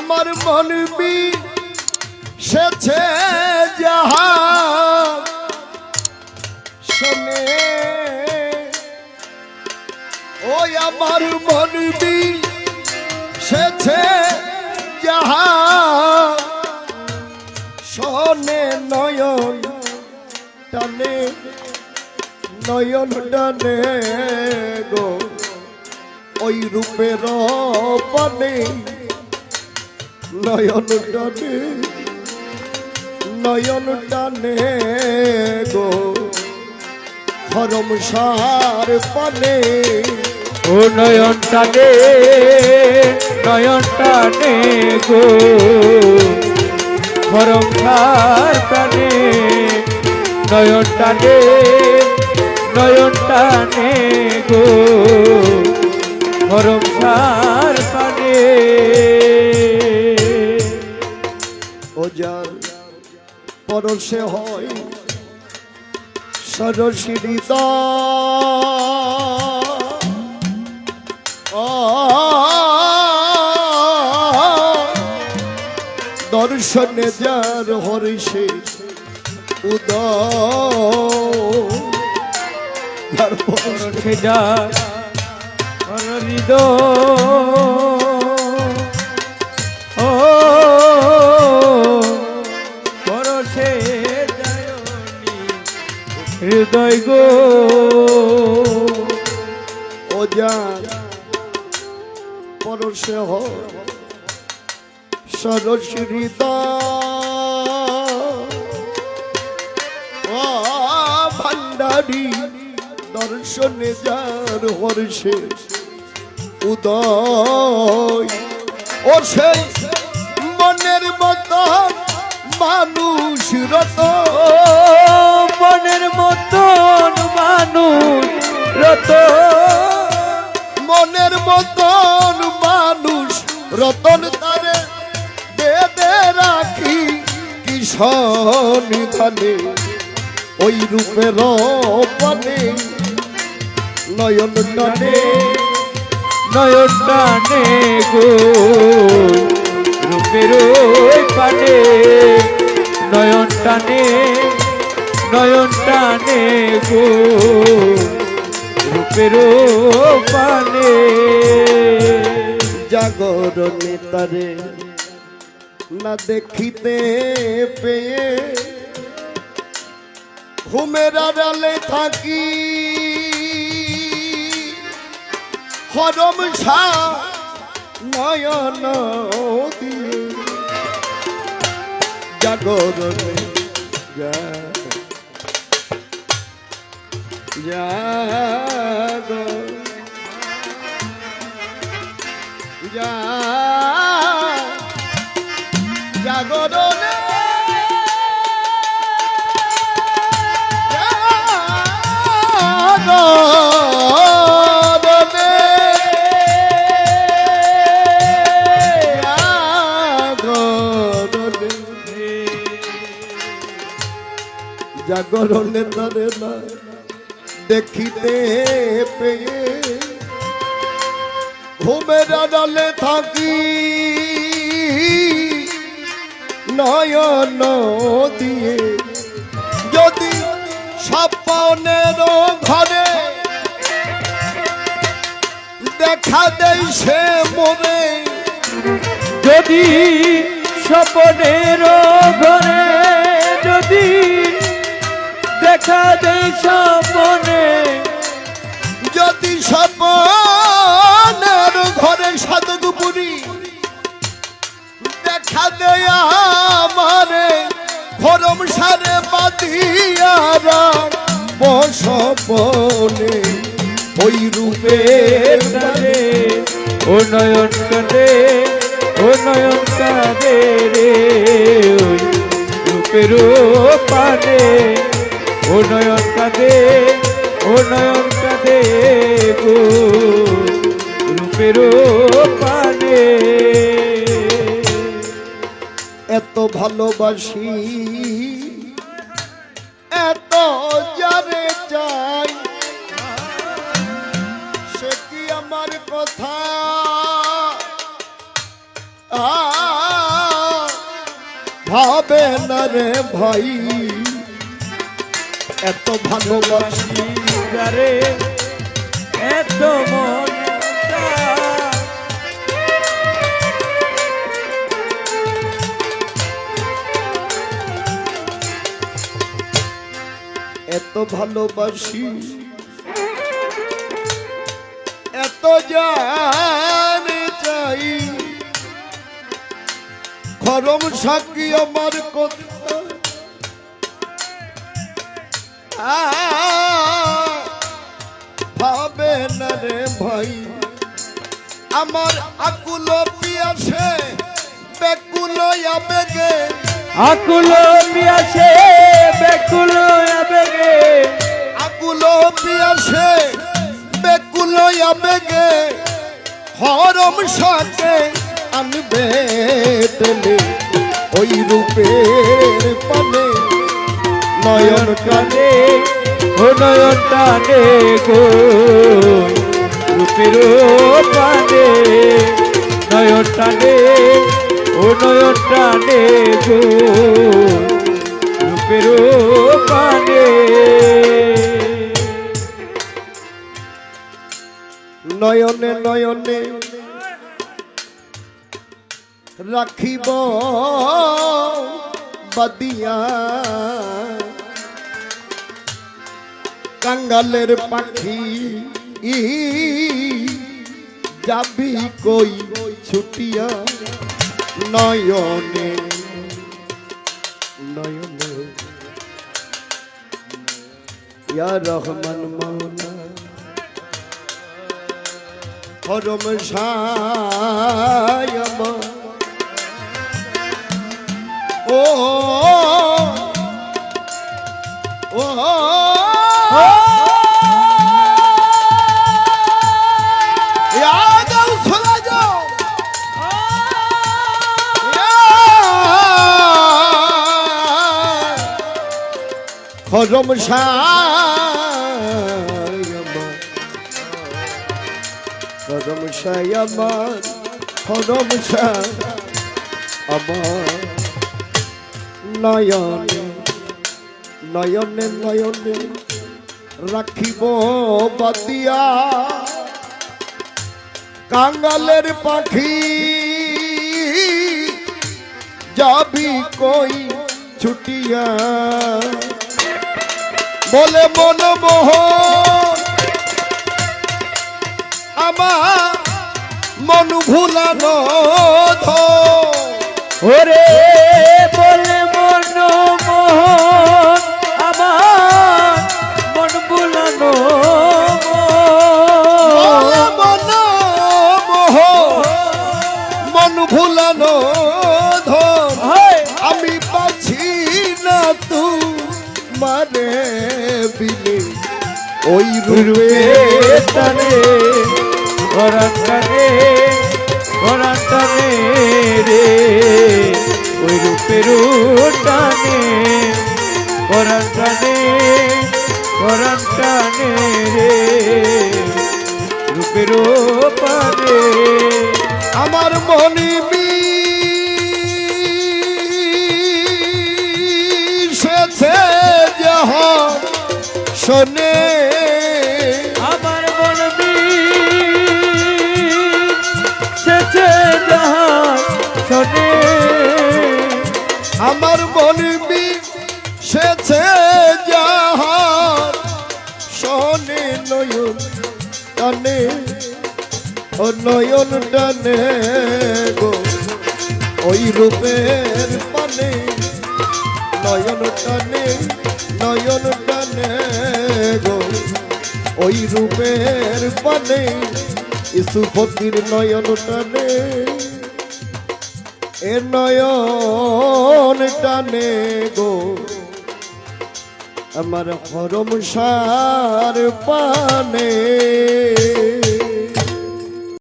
আমার মন বি সেছে যাহা শোনে। ওই আমার মন বি সেছে যাহা শোনে নয়ন টানে নয়ন টানে গো। ওই রূপের পানে নয়ন টানে নয়ন টানে গো। হরম সার পানে, ও নয়ন টানে নয়ন টানে গো। গরম খার প্রাণে নয়ন টানে নয়ন টানে গো। পরশে হয়। সরসিরিত দর্শনে যার হরিষে যার সে যা হৃদ ও হৃদয় গো? ও যার পরশে হয় সরসিরিত ভান্ডারি, দর্শনে যার হর্ষে উদয়। ও সেই মনের মতো মানুষ রত। মনের মতন মানুষ রত। মনের মতন মানুষ রতন তারে বেদে রাখি কিষণ ধানে। ওই রূপের পানে নয়ন টানে নয়ন টানে গো। রূপের পানে নয়ন টানে নয়ন টানে গো, রূপের পানে জাগরণে তারে, না দেখিতে পেয়ে। ঘুমের আড়ালে থাকি। হরম সা নয়ন দিয়ে। জাগরণে যা জাগর যা জাগরণে জাগরণে জাগরণে জাগরণে না দেখিতে পেয়ে ঘুমের আড়ালে থাকি। নয়ন দিয়ে। যদি স্বপ্নের ঘরে দেখা দেয় সে মনে, যদি স্বপনের ঘরে দেখা দেয় স্বপনে যদি স্বপ্নের ঘরে সাধুগুপুরি দেখা দেয় আমারে ঘরম সারে বাদিয়ারা বসপনে ওই রূপের কাঁদে ও নয়ন কাঁদে ও নয়ন কাঁদে রে। রূপের পানে ও নয়ন কাঁদে, ও নয়ন কাঁদে গো রূপের পানে এত ভালোবাসি, এত যারে চাই। সে কি আমার কথা? ভাবে না রে ভাই। এত ভালোবাসি যারে এত এত ভালোবাসি এত জানে চাই। খরম সাক্ষী আমার কথা। ভাবে না রে ভাই। আমার আকুল পিয়াসে বেকুল আবেগে। আকুল পিয়াসে বেকুল আবেগে। আকুল পিয়াসে বেকুল আবেগে। হরম সাথে আনবে তেলে ওই রূপের পানে। নয়ন কানে ও নয়ন টানে গো। রূপের পানে নয়ন টানে, ও নয়ন টানে গো। রূপের পানে নয়নে নয়নে রাখিব, বাদিয়া কাঙ্গালের পাখি ই যাবি কই ছুটিয়া? নয়নে নয়নে ইয়া রহমান মাওলা হরম সায়ম হরম হরম সায়মার হরম আমার নয়নে নয়নে নয়নে রাখিব বাতিয়া। কাঙ্গালের পাখি যাবি কই ছুটিয়া? বলে মন মোহ আমার মন ভুলানো ধো ওই রূপে টানে ওরান টানে রে। ওই রূপের টানে ওরান টানে রে। রূপের পানে আমার মনি মিশেছে যাহ শোনে টানে ও নয়ন টানে গো। ওই রূপের পানে, নয়ন টানে নয়ন টানে গো। ওই রূপের পানে, ইসু ফকির নয়ন টানে, এ নয়ন টানে গো। আমার হরম সার পানে।